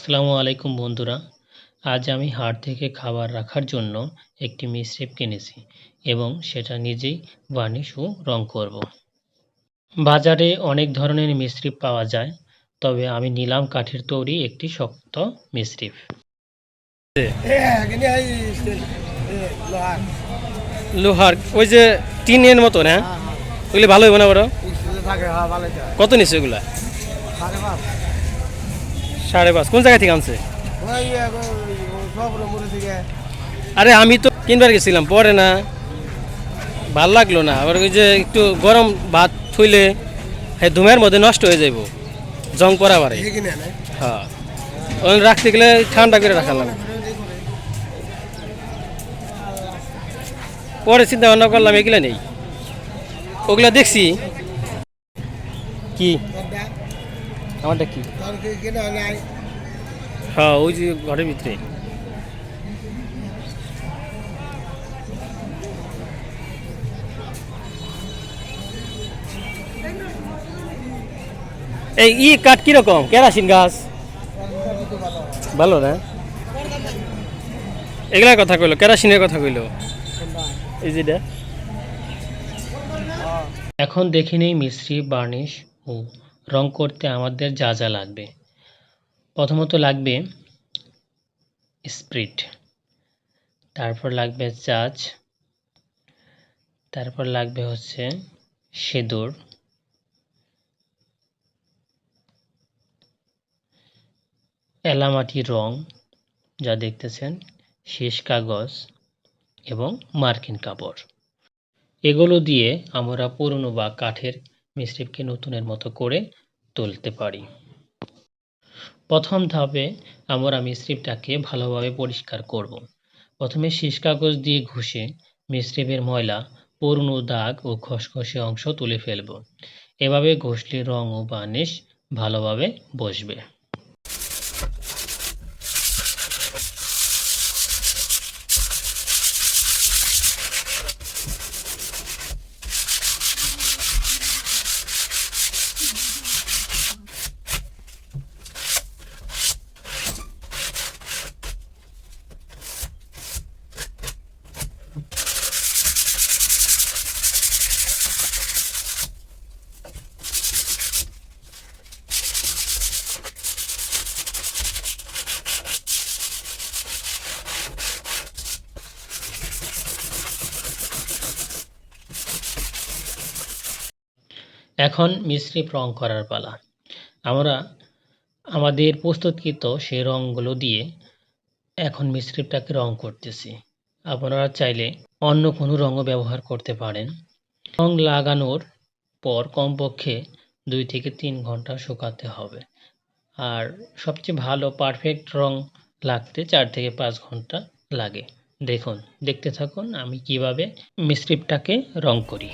আসসালামু আলাইকুম বন্ধুরা। আজ আমি হাট থেকে খাবার রাখার জন্য একটি মিশ্রিপ কিনেছি এবং সেটা নিজেই বার্নিশ ও রং করব। বাজারে অনেক ধরনের মিশ্রিপ পাওয়া যায় তবে আমি নিলাম কাঠের তৈরি একটি শক্ত মিশ্রিপ। লোহার ওই যে টিনের মতো না ওগুলি ভালো হবে না বড়? কত নিচ্ছে ওগুলা? সাড়ে পাঁচ। কোন জায়গা থেকে আনছে? আরে আমি তো কিনবার গেছিলাম পরে না। ভালো লাগল না। আবার ওই যে একটু গরম ভাত থইলে হ্যাঁ ধুমের মধ্যে নষ্ট হয়ে যাইব। জং পরা বাড়ে। হ্যাঁ। ওই রাখতে গেলে ঠান্ডা করে রাখালাম পরে চিন্তা ভাবনা করলাম এগুলা নেই। ওগুলা দেখছি। কি? আমারটা কি? হ্যাঁ ওই যে ঘরের ভিতরে। এই ই কাঠ কীরকম কেরাসিন গাছ। ভালো না? এগুলার কথা কইলো কেরাসিনের কথা কইলো। এই যেটা এখন দেখে নেই মিশ্রিপ বার্নিশ ও রং করতে আমাদের যা যা লাগবে। প্রথমত লাগবে স্প্রিট, তারপর লাগবে চাচ তারপর লাগবে হচ্ছে সেদুর, এলামাটি রং যা দেখতেছেন, শেষ কাগজ এবং মার্কিন কাপড়। এগুলো দিয়ে আমরা পুরনো বা কাঠের মিশ্রিপকে নতুনের মতো করে তুলতে পারি। প্রথম ধাপে আমরা মিশ্রিপটাকে ভালোভাবে পরিষ্কার করব। প্রথমে শীষ কাগজ দিয়ে ঘষে মিশ্রিপের ময়লা পুরনো দাগ ও খসখসে অংশ তুলে ফেলব। এভাবে ঘষলে রং ও বার্নিশ ভালোভাবে বসবে। এখন মিশ্রিপ রং করার পালা। আমরা আমাদের প্রস্তুতকৃত সেই রঙগুলো দিয়ে এখন মিশ্রিপটাকে রং করতেছি। আপনারা চাইলে অন্য কোনো রঙও ব্যবহার করতে পারেন। রং লাগানোর পর কমপক্ষে দুই থেকে তিন ঘণ্টা শুকাতে হবে। আর সবচেয়ে ভালো পারফেক্ট রং লাগতে চার থেকে পাঁচ ঘণ্টা লাগে। দেখুন, দেখতে থাকুন আমি কীভাবে মিশ্রিপটাকে রং করি।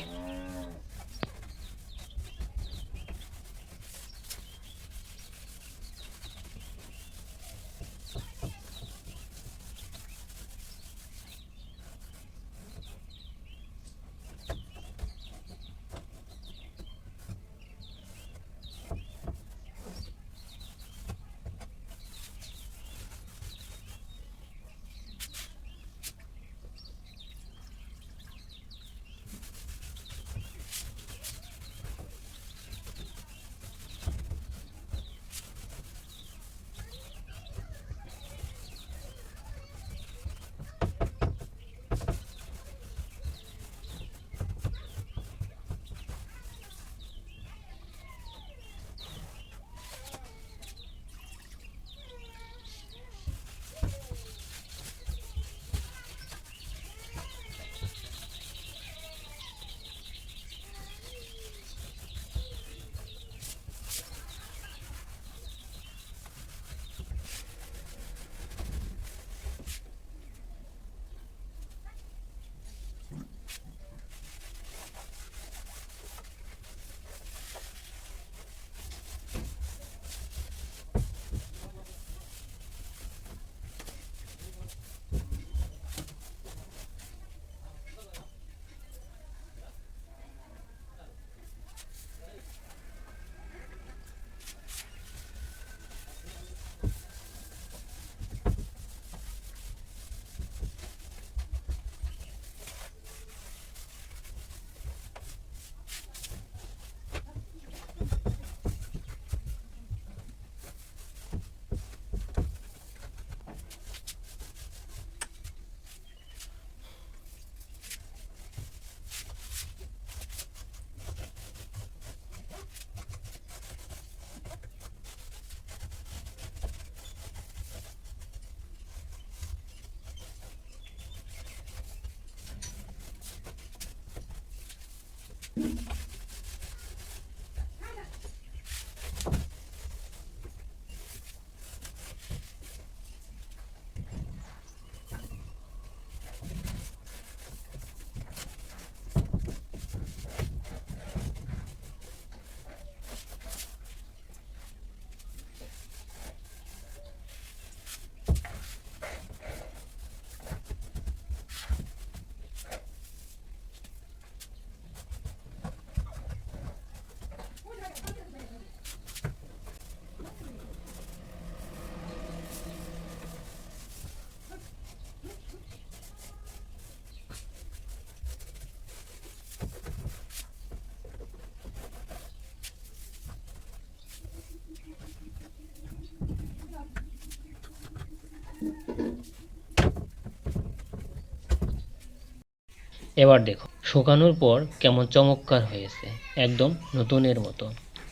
এবার দেখো, শুকানোর পর কেমন চমৎকার হয়েছে, একদম নতুনের মতো।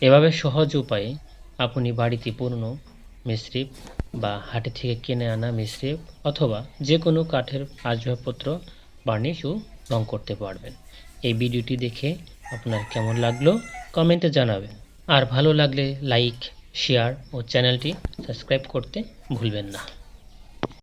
এভাবে সহজ উপায়ে আপনি বাড়িতে পুরনো মিশ্রিপ বা হাটে থেকে কিনে আনা মিশ্রিপ অথবা যে কোনো কাঠের আসবাবপত্র বার্নিশ ও রং করতে পারবেন। এই ভিডিওটি দেখে আপনার কেমন লাগল, কমেন্টে জানাবেন। আর ভালো লাগলে লাইক, শেয়ার ও চ্যানেলটি সাবস্ক্রাইব করতে ভুলবেন না।